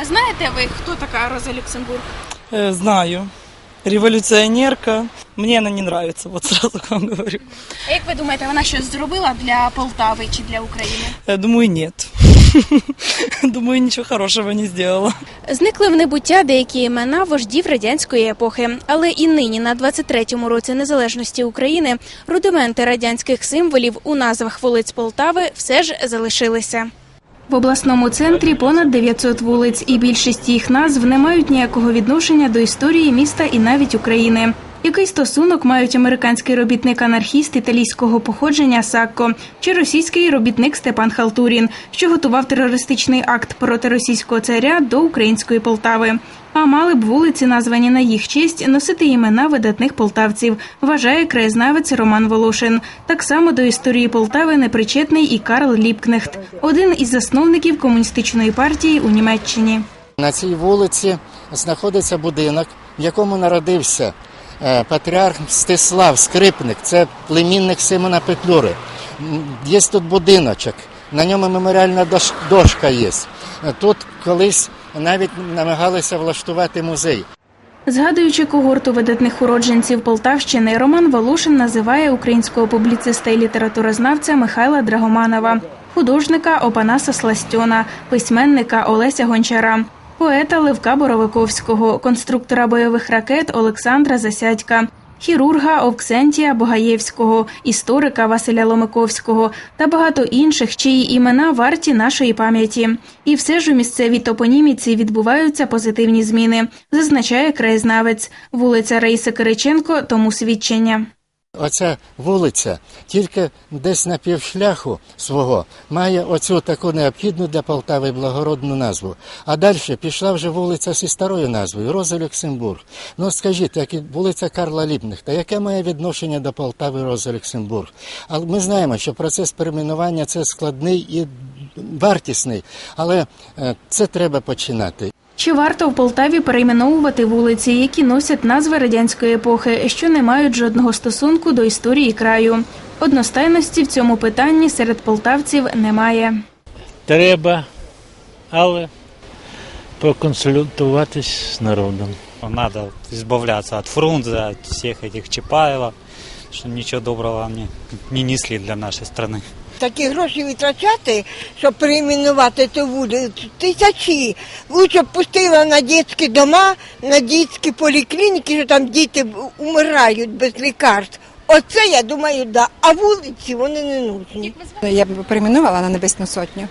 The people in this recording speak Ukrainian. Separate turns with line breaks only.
А знаєте ви, хто така Роза Люксембург?
Э, знаю. Революционерка. Мне она не нравится, вот сразу вам говорю.
А як ви думаєте, вона щось зробила для Полтави чи для України?
Я думаю, нет. Думаю, ничего хорошего не сделала.
Зникли в небуття деякі імена вождів радянської епохи, але і нині, на 23-му році незалежності України, рудименти радянських символів у назвах вулиць Полтави все ж залишилися. В обласному центрі понад 900 вулиць, і більшість їх назв не мають ніякого відношення до історії міста і навіть України. Який стосунок мають американський робітник-анархіст італійського походження Сакко чи російський робітник Степан Халтурін, що готував терористичний акт проти російського царя до української Полтави? А мали б вулиці, названі на їх честь, носити імена видатних полтавців, вважає краєзнавець Роман Волошин. Так само до історії Полтави непричетний і Карл Ліпкнехт, один із засновників комуністичної партії у Німеччині.
На цій вулиці знаходиться будинок, в якому народився патріарх Мстислав Скрипник, це племінник Симона Петлюри. Є тут будиночок, на ньому меморіальна дошка є. Е, Тут колись навіть намагалися влаштувати музей.
Згадуючи когорту видатних уродженців Полтавщини, Роман Волошин називає українського публіциста і літературознавця Михайла Драгоманова, художника Опанаса Сластьона, письменника Олеся Гончара, поета Левка Боровиковського, конструктора бойових ракет Олександра Засядька. Хірурга Овксентія Богаєвського, історика Василя Ломиковського та багато інших, чиї імена варті нашої пам'яті. І все ж у місцевій топоніміці відбуваються позитивні зміни, зазначає краєзнавець. Вулиця Раїси Кириченко тому свідчення.
Оця вулиця тільки десь на півшляху свого має оцю таку необхідну для Полтави благородну назву. А далі пішла вже вулиця зі старою назвою Роза Люксембург. Ну скажіть, як і вулиця Карла Ліпнихта, яке має відношення до Полтави Роза Люксембург? Але ми знаємо, що процес перейменування це складний і вартісний, але е, це треба починати.
Чи варто в Полтаві перейменовувати вулиці, які носять назви радянської епохи, що не мають жодного стосунку до історії краю? Одностайності в цьому питанні серед полтавців немає.
Треба, але проконсультуватись з народом.
Надо избавляться от Фрунзе, от всех этих Чапаева, что ничего доброго они не несли для нашей страны.
Такі гроші витрачати, щоб перейменувати ту вулицю, тисячі. Лучше б пустила на дитячі дома, на дитячі поліклініки, що там діти умирають без лікарств. Оце я думаю, да. А вулиці вони не нужні.
Я б перейменувала на Небесну Сотню.